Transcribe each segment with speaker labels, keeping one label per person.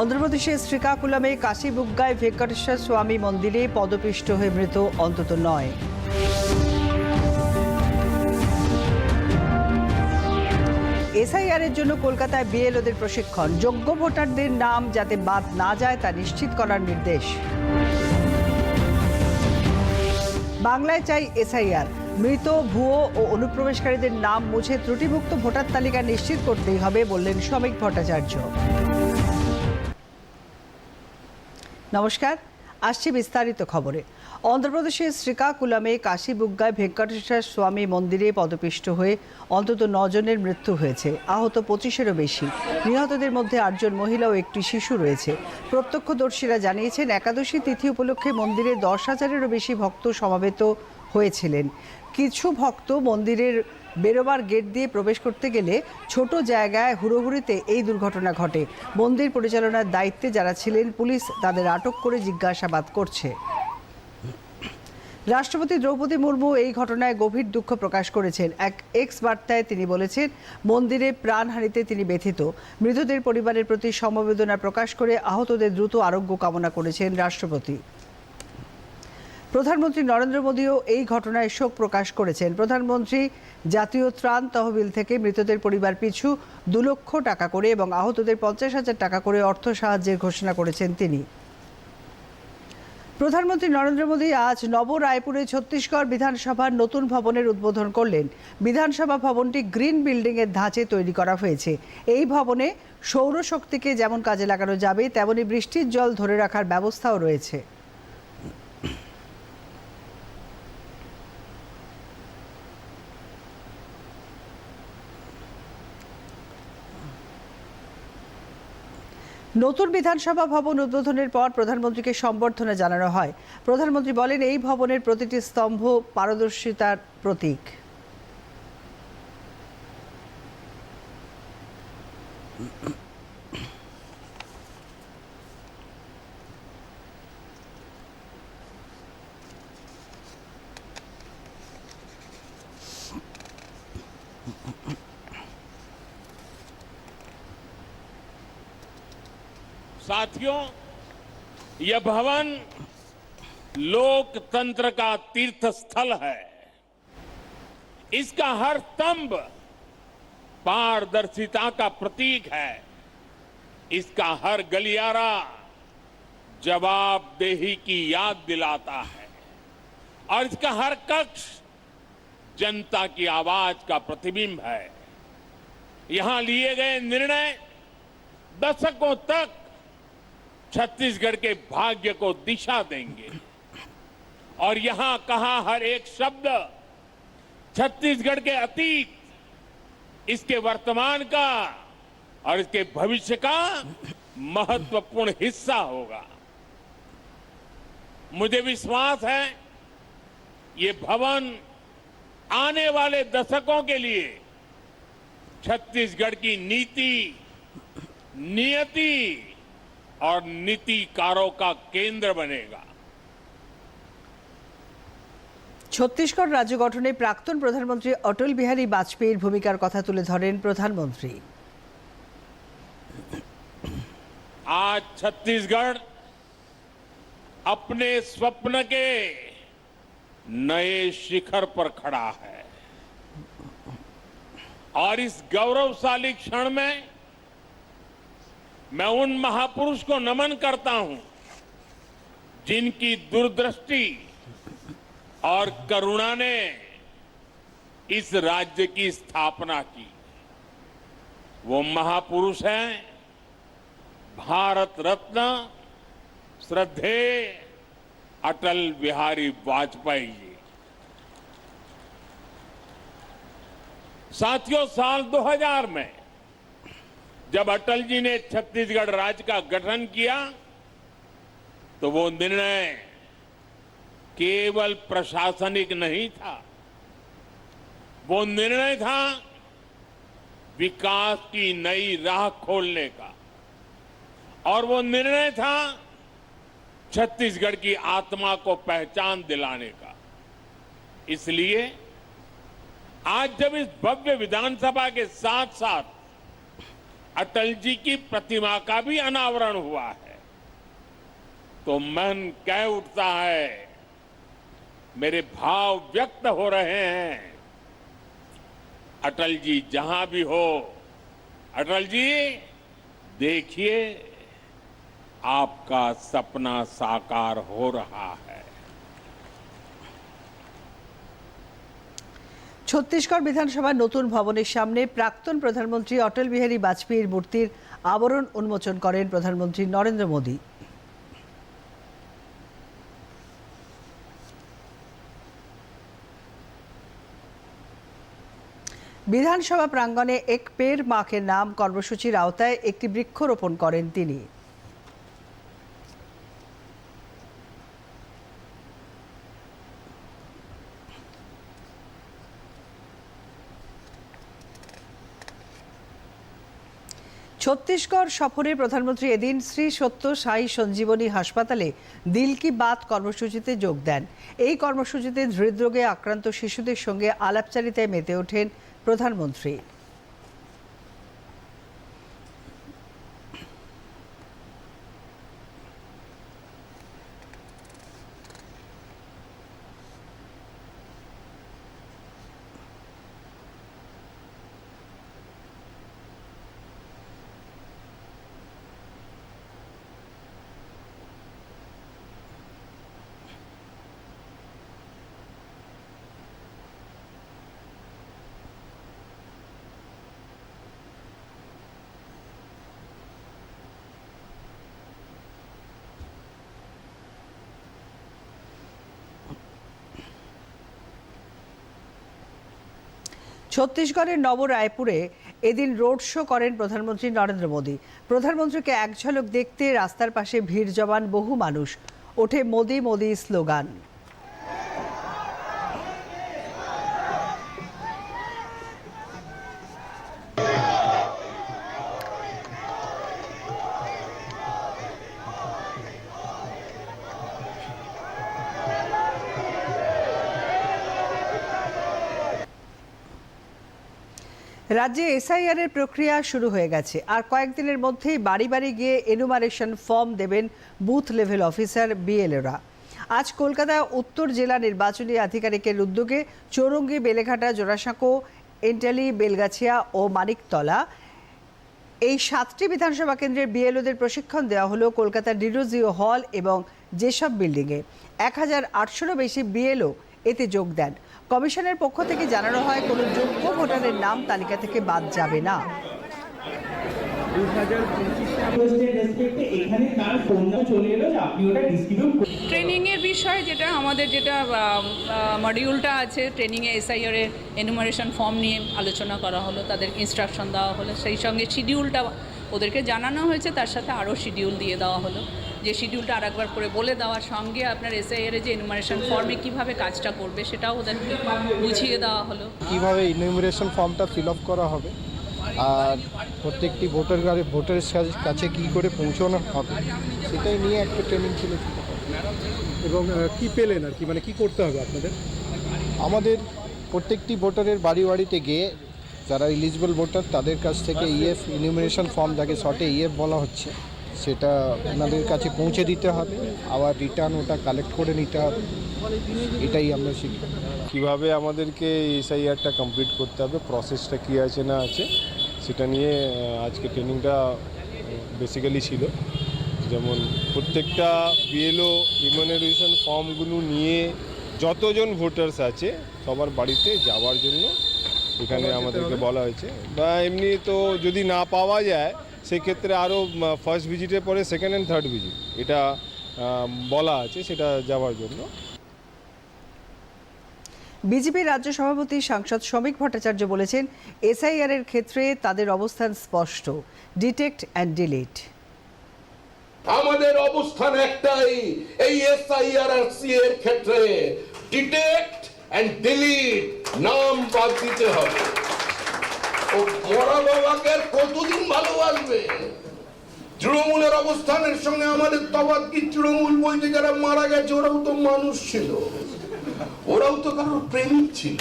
Speaker 1: অন্ধ্রপ্রদেশের শ্রীকাকুলামে কাশীবুগ্গায় ভেঙ্কটেশ্বর স্বামী মন্দিরে পদপিষ্ট হয়ে মৃত অন্তত নয়। এসআইআর এর জন্য কলকাতায় বিএলওদের প্রশিক্ষণ। যোগ্য ভোটারদের নাম যাতে বাদ না যায় তা নিশ্চিত করার নির্দেশ। বাংলায় চাই এসআইআর। মৃত, ভুয়ো ও অনুপ্রবেশকারীদের নাম মুছে ত্রুটিমুক্ত ভোটার তালিকা নিশ্চিত করতেই হবে বললেন শ্রমিক ভট্টাচার্য। নমস্কার, আসছি বিস্তারিত খবরে। অন্ধ্রপ্রদেশের শ্রীকাকুলামে কাশীবুগ্গায় ভেঙ্কটেশ্বর স্বামী মন্দিরে পদপিষ্ট হয়ে অন্তত নজনের মৃত্যু হয়েছে। আহত পঁচিশেরও বেশি। নিহতদের মধ্যে আটজন মহিলা ও একটি শিশু রয়েছে। প্রত্যক্ষদর্শীরা জানিয়েছেন, একাদশী তিথি উপলক্ষে মন্দিরে দশ হাজারেরও বেশি ভক্ত সমাবেত হয়েছিলেন। কিছু ভক্ত মন্দিরের বেরোবার গেট দিয়ে প্রবেশ করতে গেলে ছোট জায়গায় হুড়োহুড়িতে এই দুর্ঘটনা ঘটে। মন্দির পরিচালনার দায়িত্বে যারা ছিলেন, পুলিশ তাদের আটক করে জিজ্ঞাসাবাদ করছে। রাষ্ট্রপতি দ্রৌপদী মুর্মু এই ঘটনায় গভীর দুঃখ প্রকাশ করেছেন। এক এক্স বার্তায় তিনি বলেছেন, মন্দিরে প্রাণহানিতে তিনি ব্যথিত। মৃতদের পরিবারের প্রতি সমবেদনা প্রকাশ করে আহতদের দ্রুত আরোগ্য কামনা করেছেন রাষ্ট্রপতি। প্রধানমন্ত্রী নরেন্দ্র মোদীও এই ঘটনায় শোক প্রকাশ করেছেন। প্রধানমন্ত্রী জাতীয় ত্রাণ তহবিল থেকে মৃতদের পরিবার পিছু দু লক্ষ টাকা করে এবং আহতদের পঞ্চাশ হাজার টাকা করে অর্থ সাহায্যের ঘোষণা করেছেন তিনি। প্রধানমন্ত্রী নরেন্দ্র মোদী আজ নব রায়পুরে ছত্তিশগড় বিধানসভার নতুন ভবনের উদ্বোধন করলেন। বিধানসভা ভবনটি গ্রিন বিল্ডিং এর ধাঁচে তৈরি করা হয়েছে। এই ভবনে সৌরশক্তিকে যেমন কাজে লাগানো যাবে, তেমনি বৃষ্টির জল ধরে রাখার ব্যবস্থাও রয়েছে। নতুন বিধানসভা ভবন উদ্বোধনের পর প্রধানমন্ত্রীকে সম্বর্ধনা জানানো হয়। প্রধানমন্ত্রী বলেন, এই ভবনের প্রতিটি স্তম্ভ পারদর্শিতার প্রতীক।
Speaker 2: साथियों, यह भवन लोकतंत्र का तीर्थ स्थल है। इसका हर स्तंभ पारदर्शिता का प्रतीक है। इसका हर गलियारा जवाबदेही की याद दिलाता है। और इसका हर कक्ष जनता की आवाज़ का प्रतिबिंब है। यहाँ लिए गए निर्णय दशकों तक छत्तीसगढ़ के भाग्य को दिशा देंगे। और यहाँ कहा हर एक शब्द छत्तीसगढ़ के अतीत, इसके वर्तमान का और इसके भविष्य का महत्वपूर्ण हिस्सा होगा। मुझे विश्वास है, ये भवन आने वाले दशकों के लिए छत्तीसगढ़ की नीति, नियति और নীতিকারও का কেন্দ্র बनेगा
Speaker 1: ছত্তিশগড় রাজ্য গঠনে প্রাক্তন প্রধানমন্ত্রী অটল বিহারী বাজপেয়ীর ভূমিকার কথা তুলে ধরেন প্রধানমন্ত্রী
Speaker 2: आज छत्तीसगढ़ अपने स्वप्न के नए शिखर पर खड़ा है और इस गौरवशाली क्षण में मैं उन महापुरुष को नमन करता हूँ, जिनकी दूरदृष्टि और करुणा ने इस राज्य की स्थापना की। वो महापुरुष हैं भारत रत्न श्रद्धे, अटल बिहारी वाजपेयी जी। साथियों, साल 2000 में जब अटल जी ने छत्तीसगढ़ राज्य का गठन किया तो वो निर्णय केवल प्रशासनिक नहीं था। वो निर्णय था विकास की नई राह खोलने का। और वो निर्णय था छत्तीसगढ़ की आत्मा को पहचान दिलाने का। इसलिए आज जब इस भव्य विधानसभा के साथ साथ अटल जी की प्रतिमा का भी अनावरण हुआ है। तो मन कह उठता है? मेरे भाव व्यक्त हो रहे हैं। अटल जी जहाँ भी हो। अटल जी, देखिए, आपका सपना साकार हो रहा है।
Speaker 1: ছত্তিশগড় বিধানসভার নতুন ভবনের সামনে প্রাক্তন প্রধানমন্ত্রী অটল বিহারী বাজপেয়ীর মূর্তির আবরণ উন্মোচন করেন প্রধানমন্ত্রী নরেন্দ্র মোদী। বিধানসভা প্রাঙ্গণে এক পের মাকে নাম কর্মসূচির আওতায় একটি বৃক্ষরোপণ করেন তিনি। ছত্তিশগড় সফরে প্রধানমন্ত্রী এদিন শ্রী সত্য সাই সঞ্জীবনী হাসপাতালে দিল কি বাত কর্মসূচিতে যোগ দেন। এই কর্মসূচিতে হৃদরোগে আক্রান্ত শিশুদের সঙ্গে আলাপচারিতায় মেতে ওঠেন প্রধানমন্ত্রী। ছত্তিশগড়ের নবরায়পুরে এদিন রোড শো করেন প্রধানমন্ত্রী নরেন্দ্র মোদী। প্রধানমন্ত্রীকে এক ঝলক দেখতে রাস্তার পাশে ভিড় জমান বহু মানুষ। ওঠে মোদি মোদি স্লোগান। রাজ্যে এসআইআর এর প্রক্রিয়া শুরু হয়ে গেছে। আর কয়েকদিনের মধ্যেই বাড়ি বাড়ি গিয়ে এনুমারেশন ফর্ম দেবেন বুথ লেভেল অফিসার বিএলওরা আজ কলকাতা উত্তর জেলা নির্বাচনী আধিকারিকের উদ্যোগে চৌরঙ্গি, বেলেঘাটা, জোড়াসাঁকো, এন্টালি, বেলগাছিয়া ও মানিকতলা এই সাতটি বিধানসভা কেন্দ্রের বিএলওদের প্রশিক্ষণ দেওয়া হলো কলকাতার ডিরোজিও হল এবং যেসব বিল্ডিংয়ে। এক হাজার আটশোরও বেশি বিএলও এতে যোগ দেন। কমিশনের পক্ষ থেকে জানানো হয়, কোনো যোগ্য ভোটারের নাম তালিকা থেকে বাদ যাবে না।
Speaker 3: ডিস্ট্রিবিউট
Speaker 4: ট্রেনিংয়ের বিষয় যেটা আমাদের যেটা মডিউলটা আছে, ট্রেনিংয়ে এসআইআর এর এনুমারেশন ফর্ম নিয়ে আলোচনা করা হলো, তাদের ইনস্ট্রাকশন দেওয়া হলো, সেই সঙ্গে শিডিউলটা ওদেরকে জানানো হয়েছে, তার সাথে আরও শিডিউল দিয়ে দেওয়া হলো। যে শিডিউলটা আরেকবার করে বলে দেওয়ার সঙ্গে আপনার এসআইআর এর যে এনুমারেশন ফর্মে কীভাবে কাজটা করবে সেটাও ওদেরকে বুঝিয়ে দেওয়া হলো।
Speaker 5: কীভাবে ইনুমিনেশন ফর্মটা ফিল আপ করা হবে? আর প্রত্যেকটি ভোটার ভোটারের কাছে- কাছে কী করে পৌঁছানো হবে? সেটাই নিয়ে একটা ট্রেনিং ছিল।
Speaker 6: এবং কি পেলেন আর কি? মানে কি করতে হবে আপনাদের?
Speaker 5: আমাদের প্রত্যেকটি ভোটারের বাড়ি বাড়িতে গিয়ে যারা এলিজিবল ভোটার তাদের কাছ থেকে E ইএফ ইনুমিনেশন ফর্ম যাকে শর্টে ইএফ বলা হচ্ছে সেটা ওনাদের কাছে পৌঁছে দিতে হবে। আবার রিটার্ন ওটা কালেক্ট করে নিতে হবে। এটাই আমরা শিখি।
Speaker 7: কীভাবে আমাদেরকে এসআইআরটা কমপ্লিট করতে হবে প্রসেসটা কী আছে না আছে সেটা নিয়ে আজকে ট্রেনিংটা বেসিক্যালি ছিল। যেমন প্রত্যেকটা বিএলও ইমিউনাইজেশন ফর্মগুলো নিয়ে যতজন ভোটার্স আছে সবার বাড়িতে যাওয়ার জন্য এখানে আমাদেরকে বলা হয়েছে। বা এমনি তো যদি না পাওয়া যায় সেক্ষেত্রে আরও ফার্স্ট ভিজিটের পরে সেকেন্ড অ্যান্ড থার্ড ভিজিট এটা বলা আছে সেটা যাওয়ার জন্য।
Speaker 1: বিজেপি রাজ্য সভাপতি সাংসদ শ্রমিক ভট্টাচার্য বলেছেন এসআইআর এর ক্ষেত্রে তাদের অবস্থান স্পষ্ট ডিটেক্ট অ্যান্ড ডিলিট
Speaker 8: আমাদের অবস্থান একটাই এই এসআইআর আর সি এর ক্ষেত্রে ডিটেক্ট অ্যান্ড ডিলিট নাম বাদ দিতে হবে। ও বাবাকে কতদিন ভালোবাসবে? তৃণমূলের অবস্থানের সঙ্গে আমাদের তফাৎ কি? তৃণমূল বলতে যারা মারা গেছে ওরাও তো মানুষ ছিল। ওরাও তো কারোর প্রেমিক ছিল।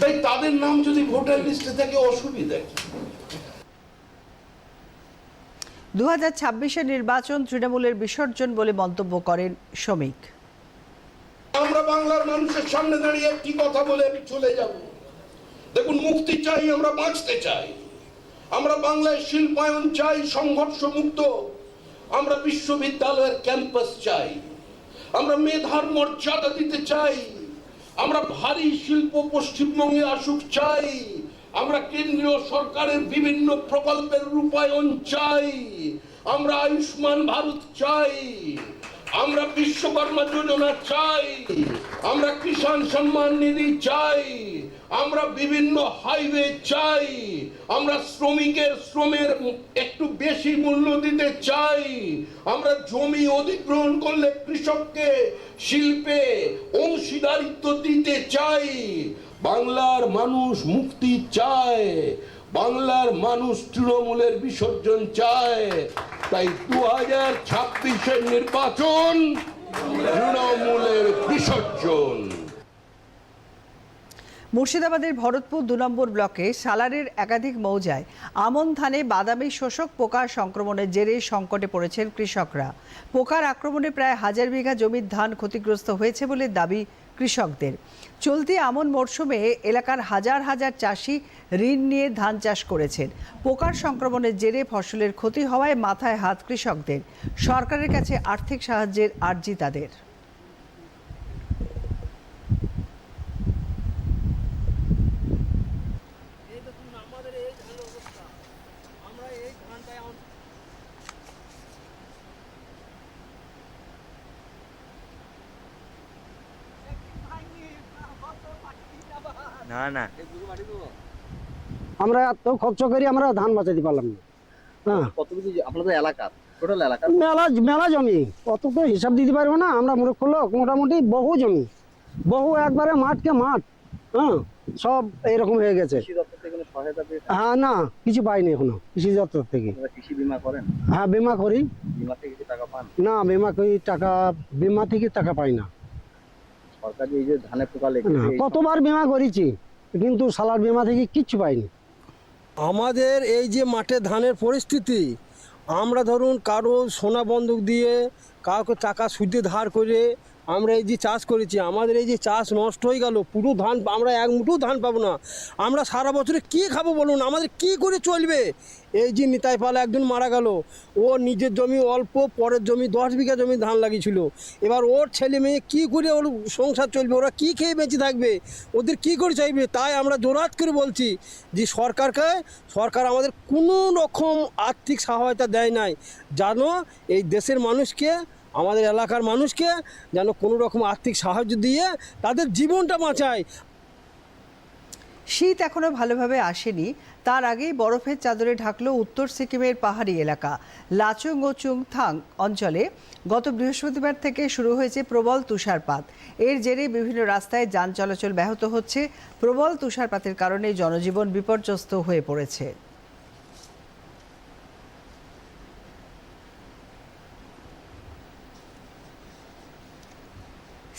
Speaker 8: তাই তাদের নাম যদি ভোটার লিস্টে থাকে অসুবিধা কি?
Speaker 1: দু হাজার ছাব্বিশের নির্বাচন তৃণমূলের বিসর্জন বলে মন্তব্য করেন শ্রমিক।
Speaker 8: আমরা বাংলার মানুষের সামনে দাঁড়িয়ে একটি কথা বলে আমি চলে যাব। দেখুন, মুক্তি চাই, আমরা বাঁচতে চাই। আমরা বাংলায় শিল্পায়ন চাই সংঘর্ষ মুক্ত আমরা বিশ্ববিদ্যালয়ের ক্যাম্পাস চাই। আমরা মেধার মর্যাদা দিতে চাই। আমরা ভারী শিল্প পশ্চিমবঙ্গে আসুক চাই। আমরা কেন্দ্রীয় সরকারের বিভিন্ন প্রকল্পের রূপায়ণ চাই। আমরা আয়ুষ্মান ভারত চাই। আমরা বিশ্বকর্মা যোজনা চাই। আমরা কিষাণ সম্মান নিধি চাই। আমরা বিভিন্ন হাইওয়ে চাই। আমরা শ্রমিকের শ্রমের একটু বেশি মূল্য দিতে চাই। আমরা জমি অধিগ্রহণ করলে কৃষককে শিল্পে অংশীদারিত্ব দিতে চাই। বাংলার মানুষ মুক্তি চায়। বাংলার মানুষ তৃণমূলের বিসর্জন চায়। তাই দু হাজার ছাব্বিশের নির্বাচন তৃণমূলের বিসর্জন।
Speaker 1: মুর্শিদাবাদের ভরতপুর দু নম্বর ব্লকে সালারের একাধিক মৌজায় আমন ধানে বাদামি শোষক পোকার সংক্রমণের জেরে সংকটে পড়েছেন কৃষকরা। পোকার আক্রমণে প্রায় হাজার বিঘা জমির ধান ক্ষতিগ্রস্ত হয়েছে বলে দাবি কৃষকদের। চলতি আমন মরশুমে এলাকার হাজার হাজার চাষি ঋণ নিয়ে ধান চাষ করেছেন। পোকার সংক্রমণের জেরে ফসলের ক্ষতি হওয়ায় মাথায় হাত কৃষকদের। সরকারের কাছে আর্থিক সাহায্যের আর্জি তাদের।
Speaker 9: না না।
Speaker 10: আমরা এত খরচ করি আমরা ধান বাঁচাতে পারলাম না। হ্যাঁ।
Speaker 9: কত কিছু আপনাদের এলাকার টোটাল এলাকা?
Speaker 10: মেলা মেলা জমি। অত তো হিসাব দিতে পারব না আমরা মূর্খ লোক মোটামুটি বহু জমি। বহু একবারে মাঠকে মাঠ হ্যাঁ সব এরকম হয়ে গেছে।
Speaker 9: কৃষি দপ্তর থেকে কোনো সহায়তা পেয়েছেন?
Speaker 10: হ্যাঁ না কিছু পাইনি এখনও কৃষি দপ্তর থেকে।
Speaker 9: কৃষি বিমা করেন?
Speaker 10: হ্যাঁ বিমা করি।
Speaker 9: বিমা থেকে টাকা পান?
Speaker 10: না বিমা করি টাকা বিমা থেকে টাকা পাই না।
Speaker 9: সরকার এই যে ধানে পোকা লেগেছে
Speaker 10: কতবার বিমা করেছি। কিন্তু সালার বিমা থেকে কিচ্ছু পাইনি।
Speaker 11: আমাদের এই যে মাঠে ধানের পরিস্থিতি, আমরা ধরুন কারও সোনা বন্ধক দিয়ে কাউকে টাকা সুদে ধার করে আমরা এই যে চাষ করেছি, আমাদের এই যে চাষ নষ্ট হয়ে গেল, পুরো ধান, আমরা এক মুঠো ধান পাবো না। আমরা সারা বছরে কি খাব বলুন? আমাদের কি করে চলবে? এই যে নিতাই পাল একজন মারা গেল। ও নিজের জমি অল্প, পরের জমি দশ বিঘা জমি ধান লাগিয়েছিল। এবার ওর ছেলে মেয়ে কী করে ওর সংসার চলবে? ওরা কি খেয়ে বেঁচে থাকবে? ওদের কি করে চাইবে? তাই আমরা জোরাত করে বলছি যে সরকারকে, সরকার আমাদের কোনো রকম আর্থিক সহায়তা দেয় নাই জানো এই দেশের মানুষকে আমাদের এলাকার মানুষকে যেন কোনো রকম আর্থিক সাহায্য দিয়ে তাদের জীবনটা বাঁচায়।
Speaker 1: শীত এখনও ভালোভাবে আসেনি। তার আগেই বরফের চাদরে ঢাকলো উত্তর সিকিমের পাহাড়ি এলাকা। লাচুং ও চুংথাং অঞ্চলে গত বৃহস্পতিবার থেকে শুরু হয়েছে প্রবল তুষারপাত। এর জেরে বিভিন্ন রাস্তায় যান চলাচল ব্যাহত হচ্ছে। প্রবল তুষারপাতের কারণে জনজীবন বিপর্যস্ত হয়ে পড়েছে।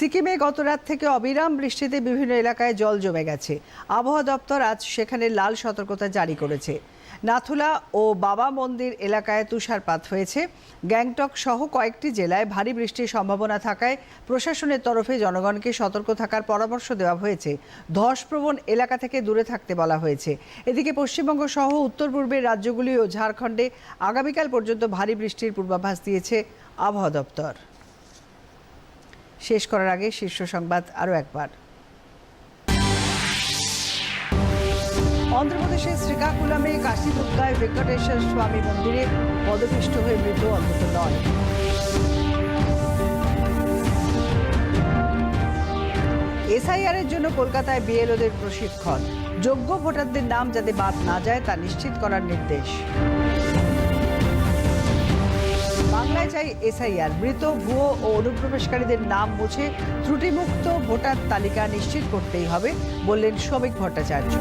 Speaker 1: সিকিমে গত রাত থেকে অবিরাম বৃষ্টিতে বিভিন্ন এলাকায় জল জমে গেছে। আবহাওয়া দপ্তর আজ সেখানে লাল সতর্কতা জারি করেছে। নাথুলা ও বাবা মন্দির এলাকায় তুষারপাত হয়েছে। গ্যাংটক সহ কয়েকটি জেলায় ভারী বৃষ্টির সম্ভাবনা থাকায় প্রশাসনের তরফে জনগণকে সতর্ক থাকার পরামর্শ দেওয়া হয়েছে। ধসপ্রবণ এলাকা থেকে দূরে থাকতে বলা হয়েছে। এদিকে পশ্চিমবঙ্গ সহ উত্তর পূর্বের রাজ্যগুলি ও ঝাড়খণ্ডে আগামীকাল পর্যন্ত ভারী বৃষ্টির পূর্বাভাস দিয়েছে আবহাওয়া দপ্তর। শেষ করার আগে শীর্ষ সংবাদ আরও একবার। অন্ধ্রপ্রদেশের শ্রীকাকুলামে কাশীদুর্গায় ভেঙ্কটেশ্বর স্বামী মন্দিরে পদপিষ্ট হয়ে মৃত অন্তত নয় এসআইআর এর জন্য কলকাতায় বিএলওদের প্রশিক্ষণ। যোগ্য ভোটারদের নাম যাতে বাদ না যায় তা নিশ্চিত করার নির্দেশ। চাই এসআইআর। মৃত ভুয়ো ও অনুপ্রবেশকারীদের নাম মুছে ত্রুটিমুক্ত ভোটার তালিকা নিশ্চিত করতেই হবে, বললেন শ্রমিক ভট্টাচার্য।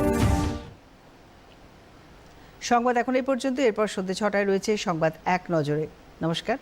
Speaker 1: সংবাদ এখন এই পর্যন্ত, এরপর সন্ধ্যে ছটায় রয়েছে সংবাদ এক নজরে। নমস্কার।